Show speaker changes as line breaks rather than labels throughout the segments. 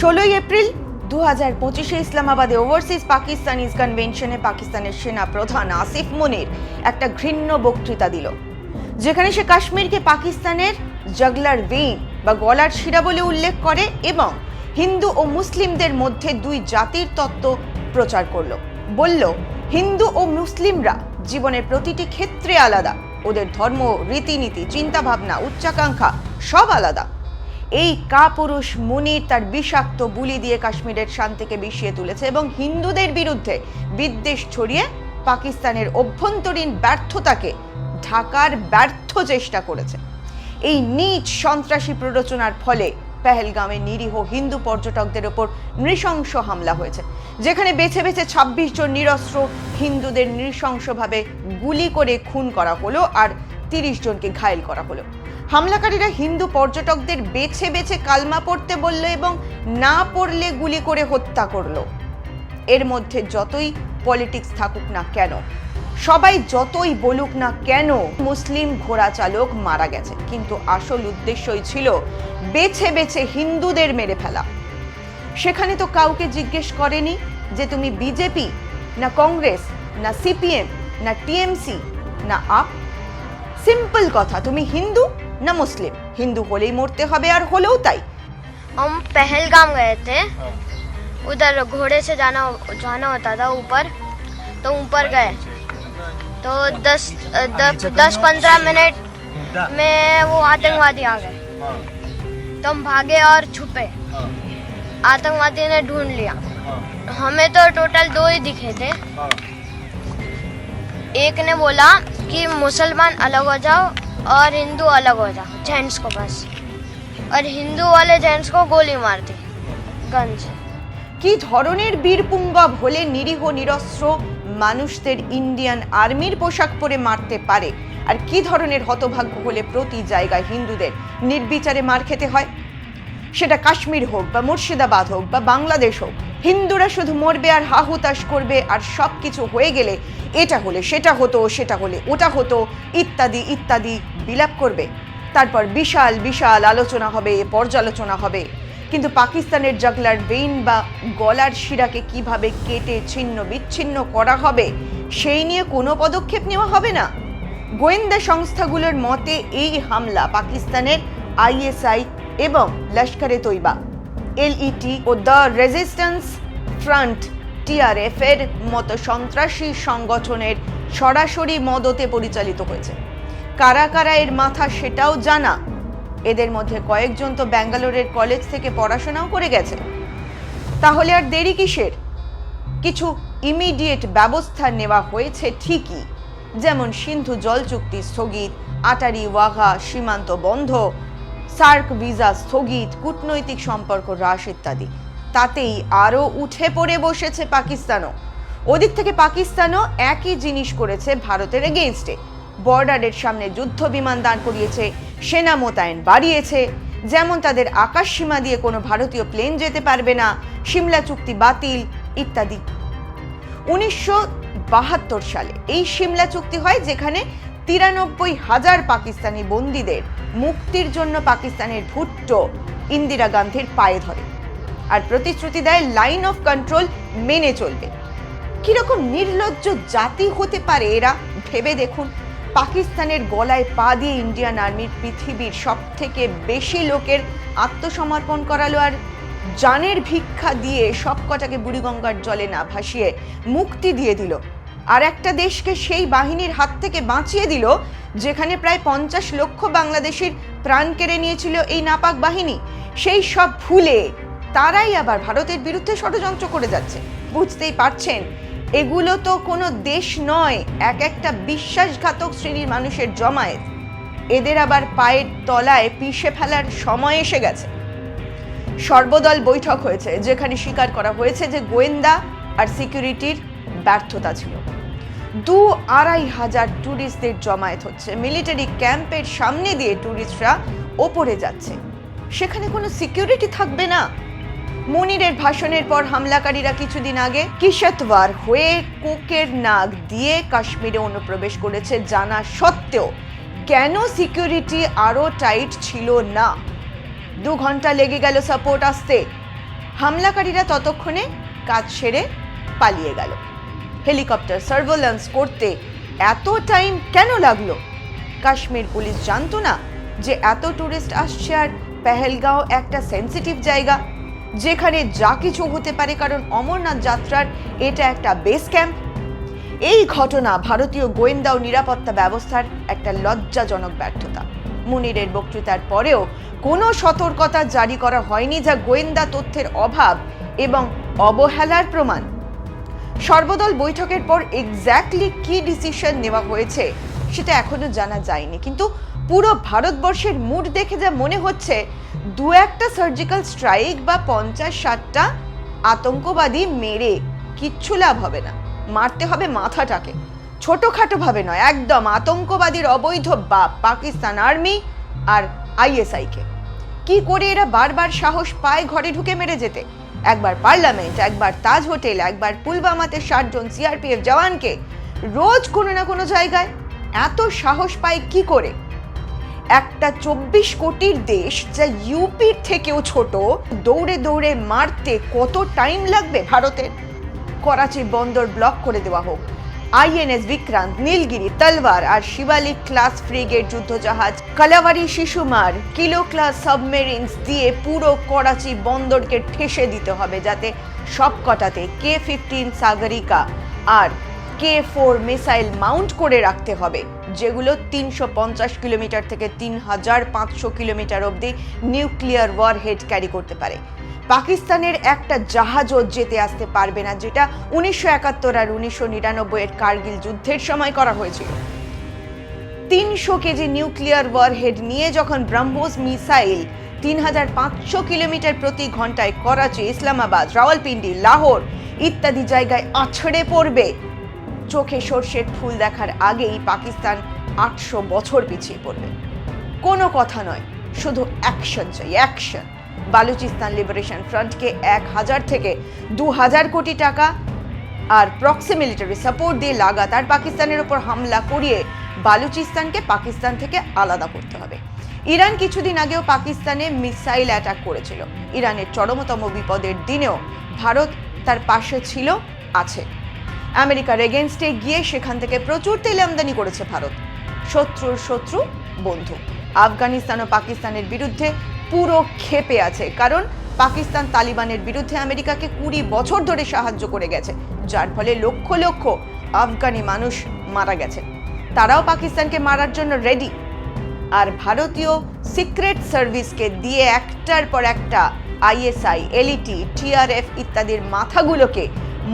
ষোলোই এপ্রিল দু হাজার পঁচিশে ইসলামাবাদে ওভারসিজ পাকিস্তানিজ কনভেনশনে পাকিস্তানের সেনা প্রধান আসিফ মুনির একটা ঘৃণ্য বক্তৃতা দিল, যেখানে সে কাশ্মীরকে পাকিস্তানের জগলার ভেইন বা গলার শিরা বলে উল্লেখ করে এবং হিন্দু ও মুসলিমদের মধ্যে দুই জাতির তত্ত্ব প্রচার করল। বলল, হিন্দু ও মুসলিমরা জীবনের প্রতিটি ক্ষেত্রে আলাদা, ওদের ধর্ম, রীতিনীতি, চিন্তাভাবনা, উচ্চাকাঙ্ক্ষা সব আলাদা। এই কাপুরুষ মুনির তার বিষাক্ত বুলি দিয়ে কাশ্মীরের শান্তিকে বিষিয়ে তুলেছে এবং হিন্দুদের বিরুদ্ধে বিদ্বেষ ছড়িয়ে পাকিস্তানের অভ্যন্তরীণ ব্যর্থতাকে ঢাকার ব্যর্থ চেষ্টা করেছে। এই নীচ সন্ত্রাসী প্ররোচনার ফলে পেহেলগামে নিরীহ হিন্দু পর্যটকদের ওপর নৃশংস হামলা হয়েছে, যেখানে বেছে বেছে ছাব্বিশ জন নিরস্ত্র হিন্দুদের নৃশংসভাবে গুলি করে খুন করা হলো আর তিরিশ জনকে ঘায়েল করা হলো। হামলাকারীরা হিন্দু পর্যটকদের বেছে বেছে কালমা পড়তে বলল এবং না পড়লে গুলি করে হত্যা করল। এর মধ্যে যতই পলিটিক্স থাকুক না কেন, সবাই যতই বলুক না কেন, মুসলিম ঘোড়া চালক মারা গেছে। কিন্তু আসল উদ্দেশ্যই ছিল বেছে বেছে হিন্দুদের মেরে ফেলা। সেখানে তো কাউকে জিজ্ঞেস করেনি যে তুমি বিজেপি, না কংগ্রেস, না সিপিএম, না টিএমসি, না আপ। সিম্পল কথা, তুমি হিন্দু? ना मुस्लिम हिंदू होले ही मरते हबे और होलो तई
हम पहलगाम गए थे। उधर घोड़े से जाना जाना होता था ऊपर। तो ऊपर गए। तो दस दस पंद्रह मिनट में वो आतंकवादी आ गए। तो हम भागे और छुपे। आतंकवादी ने ढूंढ लिया। हमें तो टोटल दो ही दिखे थे। एक ने बोला कि मुसलमान अलग हो जाओ और हिंदू अलग हो जाओ जेंट्स को बस और हिंदू वाले जेंट्स को गोली मार दी गन से
কি ধরনের বীরপুঙ্গব হলে নিরীহ নিরস্ত্র মানুষদের ইন্ডিয়ান আর্মির পোশাক পরে মারতে পারে আর কি ধরনের হতভাগ্য হলে প্রতি জায়গায় হিন্দুদের নির্বিচারে মার খেতে হয় সেটা কাশ্মীর হোক বা মুর্শিদাবাদ হোক বা বাংলাদেশ হোক হিন্দুরা শুধু মরবে আর হাহুতাশ করবে আর সব কিছু হয়ে গেলে এটা হলে সেটা হতো, সেটা হলে ওটা হতো, ইত্যাদি ইত্যাদি বিলাপ করবে। তারপর বিশাল বিশাল আলোচনা হবে, পর্যালোচনা হবে। কিন্তু পাকিস্তানের জগলার ভেইন বা গলার শিরাকে কীভাবে কেটে ছিন্ন বিচ্ছিন্ন করা হবে, সেই নিয়ে কোনো পদক্ষেপ নেওয়া হবে না। গোয়েন্দা সংস্থাগুলোর মতে এই হামলা পাকিস্তানের আইএসআই এবং লস্করে তৈবা এলইটি ও দ্য রেজিস্ট্যান্স ফ্রন্ট টিআরএফ এর মতো সন্ত্রাসী সংগঠনের সরাসরি মদতে পরিচালিত হয়েছে। কারা কারা এর মাথা সেটাও জানা। এদের মধ্যে কয়েকজন তো ব্যাঙ্গালোরের কলেজ থেকে পড়াশোনাও করে গেছে। তাহলে আর দেরি কিসের? কিছু ইমিডিয়েট ব্যবস্থা নেওয়া হয়েছে ঠিকই। যেমন সিন্ধু জল চুক্তি স্থগিত, আটারি ওয়াঘা সীমান্ত বন্ধ, সার্ক ভিসা স্থগিত, কূটনৈতিক সম্পর্ক হ্রাস ইত্যাদি। তাতেই আরও উঠে পড়ে বসেছে পাকিস্তানও। ওদিক থেকে পাকিস্তানও একই জিনিস করেছে ভারতের এগেনস্টে বর্ডারের সামনে যুদ্ধ বিমান দাঁড় করিয়েছে, সেনা মোতায়েন বাড়িয়েছে, যেমন তাদের আকাশ সীমা দিয়ে কোনো ভারতীয় প্লেন যেতে পারবে না, সিমলা চুক্তি বাতিল, ইত্যাদি। উনিশশো বাহাত্তর সালে এই সিমলা চুক্তি হয় যেখানে তিরানব্বই হাজার পাকিস্তানি বন্দীদের মুক্তির জন্য পাকিস্তানের ভুট্টো ইন্দিরা গান্ধীর পায়ে ধরে। আর প্রতিশ্রুতি দেয় লাইন অফ কন্ট্রোল মেনে চলবে। কীরকম নির্লজ্জ জাতি হতে পারে এরা? ভেবে দেখুন, পাকিস্তানের গলায় পা দিয়ে ইন্ডিয়ান আর্মির পৃথিবীর সব থেকে বেশি লোকের আত্মসমর্পণ করালো আর জানের ভিক্ষা দিয়ে সব কটাকে বুড়িগঙ্গার জলে না ভাসিয়ে মুক্তি দিয়ে দিল। আর একটা দেশকে সেই বাহিনীর হাত থেকে বাঁচিয়ে দিল, যেখানে প্রায় পঞ্চাশ লক্ষ বাংলাদেশির প্রাণ কেড়ে নিয়েছিল এই নাপাক বাহিনী। সেই সব ভুলে তারাই আবার ভারতের বিরুদ্ধে ষড়যন্ত্র করে যাচ্ছে। বুঝতেই পারছেন? এগুলো তো কোনো দেশ নয়, এক একটা বিশ্বাসঘাতক শ্রেণির মানুষের জমায়েত। এদের আবার পায়ের তলায় পিষে ফেলার সময় এসে গেছে। সর্বদল বৈঠক হয়েছে, যেখানে স্বীকার করা হয়েছে যে গোয়েন্দা আর সিকিউরিটির ব্যর্থতা ছিল। দু আড়াই হাজার ট্যুরিস্টদের জমায়েত হচ্ছে। মিলিটারি ক্যাম্পের সামনে দিয়ে ট্যুরিস্টরা ওপরে যাচ্ছে। সেখানে কোনো সিকিউরিটি থাকবে না। মনিরের ভাষণের পর হামলাকারীরা কিছুদিন আগে কিশতওয়ার হয়ে কোকের নাক দিয়ে কাশ্মীরে অনুপ্রবেশ করেছে জানা সত্ত্বেও কেন সিকিউরিটি আরও টাইট ছিল না। দু ঘণ্টা লেগে গেল সাপোর্ট আসতে। হামলাকারীরা ততক্ষণে কাজ সেরে পালিয়ে গেল। হেলিকপ্টার সার্ভেলেন্স করতে এত টাইম কেন লাগল? কাশ্মীর পুলিশ জানতো না যে এত টুরিস্ট আসছে আর পেহেলগাঁও একটা সেন্সিটিভ জায়গা। যেখানে যা কিছু হতে পারে কারণ অমরনাথ যাত্রার এটা একটা বেস ক্যাম্প এই ঘটনা ভারতীয় গোয়েন্দা ও নিরাপত্তা ব্যবস্থার একটা লজ্জাজনক ব্যর্থতা। মুনিরের বক্তৃতার পরেও কোনো সতর্কতা জারি করা হয়নি যা গোয়েন্দা তথ্যের অভাব এবং অবহেলার প্রমাণ। সর্বদল বৈঠকের পর এক্স্যাক্টলি কি ডিসিশন নেওয়া হয়েছে, সেটা এখনও জানা যায়নি। কিন্তু পুরো ভারতবর্ষের মুড দেখে যা মনে হচ্ছে, দু একটা সার্জিক্যাল স্ট্রাইক বা পঞ্চাশ ষাটটা আতঙ্কবাদী মেরে কিচ্ছু লাভ হবে না। মারতে হবে মাথাটাকে। ছোটখাটো ভাবে নয়, একদম আতঙ্কবাদীর অবৈধ বাপ পাকিস্তান আর্মি আর আইএসআইকে কি। করে এরা বারবার সাহস পায় ঘরে ঢুকে মেরে যেতে? একবার পার্লামেন্ট, একবার তাজ হোটেল, একবার পুলবামাতে ষাট জন সিআরপিএফ জওয়ানকে, রোজ কোনো না কোনো জায়গায়। এত সাহস পায় কি করে? একটা চব্বিশ কোটির দেশ যা ইউপির থেকেও ছোট, দৌড়ে দৌড়ে মারতে কত টাইম লাগবে ভারতের? করাচি বন্দর ব্লক করে দেওয়া হোক। আইএনএস বিক্রান্ত, নীলগিরি, তলওয়ার আর শিবালিক ক্লাস ফ্রিগেট যুদ্ধজাহাজ Kalvari Shishumar kilo class submarines দিয়ে পুরো করাচি বন্দরকে ঠেসে দিতে হবে যাতে সব কটাতে কে ফিফটিন সাগরিকা আর কে ফোর মিসাইল মাউন্ট করে রাখতে হবে। যেগুলো তিনশো পঞ্চাশ কিলোমিটার থেকে তিন হাজার পাঁচশো কিলোমিটার অবধি নিউক্লিয়ার ওয়ারহেড ক্যারি করতে পারে। পাকিস্তানের একটা জাহাজও যেতে আসতে পারবে না, যেটা উনিশশো একাত্তর আর উনিশশো নিরানব্বই এর কার্গিল যুদ্ধের সময় করা হয়েছিল। তিনশো কেজি নিউক্লিয়ার ওয়ারহেড নিয়ে যখন ব্রহ্মোস মিসাইল তিন হাজার পাঁচশো কিলোমিটার প্রতি ঘন্টায় করাচি, ইসলামাবাদ, রাওয়ালপিন্ডি, লাহোর ইত্যাদি জায়গায় আছড়ে পড়বে চোখে সর্ষের ফুল দেখার আগেই পাকিস্তান আটশো বছর পিছিয়ে পড়বে। কোনো কথা নয়, শুধু অ্যাকশন চাই অ্যাকশন বালুচিস্তান লিবারেশন ফ্রন্টকে এক হাজার থেকে দু হাজার কোটি টাকা আর প্রক্সি মিলিটারি সাপোর্ট দিয়ে লাগাতার পাকিস্তানের উপর হামলা করিয়ে বালুচিস্তানকে পাকিস্তান থেকে আলাদা করতে হবে। ইরান কিছুদিন আগেও পাকিস্তানে মিসাইল অ্যাটাক করেছিল। ইরানের চরমতম বিপদের দিনেও ভারত তার পাশে ছিল, আছে। আমেরিকার এগেনস্টে গিয়ে সেখান থেকে প্রচুর তেল আমদানি করেছে ভারত। শত্রুর শত্রু, বন্ধু। আফগানিস্তান ও পাকিস্তানের বিরুদ্ধে পুরো ক্ষেপে আছে, কারণ পাকিস্তান তালিবানের বিরুদ্ধে আমেরিকাকে কুড়ি বছর ধরে সাহায্য করে গেছে, যার ফলে লক্ষ লক্ষ আফগানি মানুষ মারা গেছে। তারাও পাকিস্তানকে মারার জন্য রেডি আর ভারতীয় সিক্রেট সার্ভিসকে দিয়ে একটার পর একটা আইএসআই এলইটি টিআরএফ ইত্যাদির মাথাগুলোকে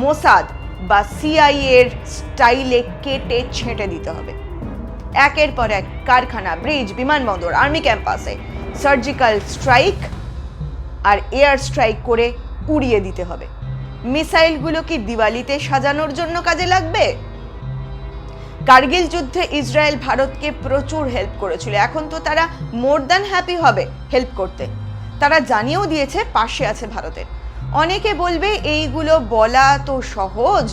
মোসাদ বা সিআইএ এর স্টাইলে কেটে ছেঁটে দিতে হবে। একের পর এক কারখানা, ব্রিজ, বিমানবন্দর, আর্মি ক্যাম্পাসে সার্জিক্যাল স্ট্রাইক আর এয়ার স্ট্রাইক করে উড়িয়ে দিতে হবে। মিসাইলগুলো কি দিওয়ালিতে সাজানোর জন্য কাজে লাগবে? কার্গিল যুদ্ধে ইসরায়েল ভারতকে প্রচুর হেল্প করেছিল। এখন তো তারা মোর দ্যান হ্যাপি হবে হেল্প করতে। তারা জানিয়েও দিয়েছে পাশে আছে ভারতের। অনেকে বলবে এইগুলো বলা তো সহজ,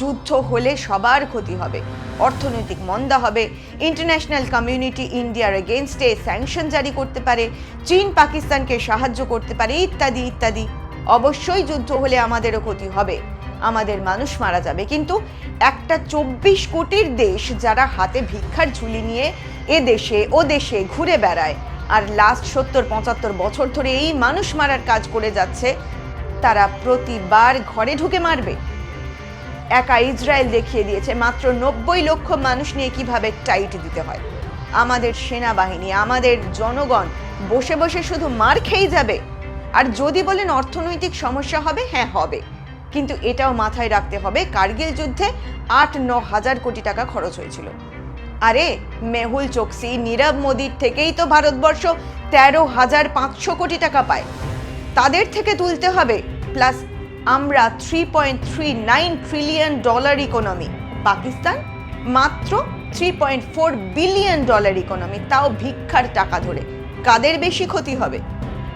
যুদ্ধ হলে সবার ক্ষতি হবে, অর্থনৈতিক মন্দা হবে ইন্টারন্যাশনাল কমিউনিটি ইন্ডিয়ার এগেনস্টে স্যাংশন জারি করতে পারে, চীন পাকিস্তানকে সাহায্য করতে পারে, ইত্যাদি ইত্যাদি। অবশ্যই যুদ্ধ হলে আমাদেরও ক্ষতি হবে, আমাদের মানুষ মারা যাবে। কিন্তু একটা চব্বিশ কোটির দেশ যারা হাতে ভিক্ষার ঝুলি নিয়ে এ দেশে, ও দেশে ঘুরে বেড়ায়, আর লাস্ট সত্তর, পঁচাত্তর বছর ধরে এই মানুষ মারার কাজ করে যাচ্ছে তারা প্রতিবার ঘরে ঢুকে মারবে। একা ইসরায়েল দেখিয়ে দিয়েছে মাত্র নব্বই লক্ষ মানুষ নিয়ে কীভাবে টাইট দিতে হয়। আমাদের সেনাবাহিনী, আমাদের জনগণ বসে বসে শুধু মার খেয়ে যাবে। আর যদি বলেন অর্থনৈতিক সমস্যা হবে হ্যাঁ হবে। কিন্তু এটাও মাথায় রাখতে হবে, কার্গিল যুদ্ধে আট ন হাজার কোটি টাকা খরচ হয়েছিল। আরে, মেহুল চোকসি, নীরব মোদির থেকেই তো ভারতবর্ষ তেরো হাজার পাঁচশো কোটি টাকা পায়। তাদের থেকে তুলতে হবে। প্লাস আমরা three point three nine trillion dollar economy Pakistan মাত্র three point four billion dollar economy তাও ভিক্ষার টাকা ধরে। কাদের বেশি ক্ষতি হবে?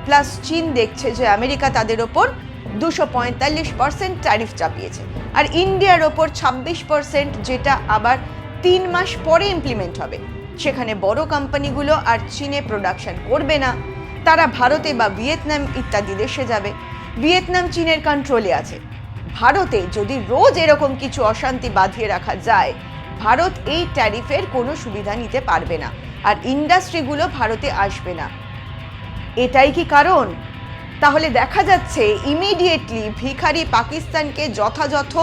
প্লাস চীন দেখছে যে আমেরিকা তাদের ওপর দুশো পঁয়তাল্লিশ পার্সেন্ট ট্যারিফ চাপিয়েছে। আর ইন্ডিয়ার ওপর ছাব্বিশ পার্সেন্ট যেটা আবার তিন মাস পরে ইমপ্লিমেন্ট হবে। সেখানে বড় কোম্পানিগুলো আর চীনে প্রোডাকশন করবে না। তারা ভারতে বা ভিয়েতনাম ইত্যাদি দেশে যাবে। ভিয়েতনাম চীনের কন্ট্রোলে আছে। ভারতে যদি রোজ এরকম কিছু অশান্তি বাঁধিয়ে রাখা যায়, ভারত এই ট্যারিফের কোনো সুবিধা নিতে পারবে না আর ইন্ডাস্ট্রিগুলো ভারতে আসবে না। এটাই কি কারণ? তাহলে দেখা যাচ্ছে ইমিডিয়েটলি ভিখারি পাকিস্তানকে যথাযথ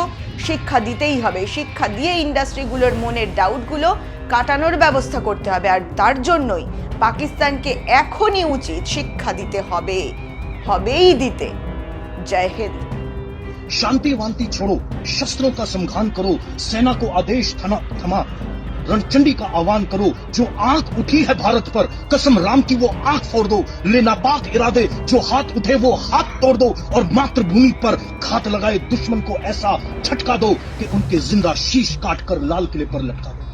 শিক্ষা দিতেই হবে। শিক্ষা দিয়ে ইন্ডাস্ট্রিগুলোর মনের ডাউটগুলো কাটানোর ব্যবস্থা করতে হবে আর তার জন্যই পাকিস্তানকে এখনই উচিত শিক্ষা দিতে হবে হবেই দিতে জয় হিন্দ
शांति वांति छोड़ो शस्त्रों का संघान करो सेना को आदेश थमा थमा रणचंडी का आह्वान करो जो आंख उठी है भारत पर कसम राम की वो आंख फोड़ दो ले नापाक इरादे जो हाथ उठे वो हाथ तोड़ दो और मातृभूमि पर घात लगाए दुश्मन को ऐसा झटका दो कि उनके जिंदा शीश काट कर लाल किले पर लटका दो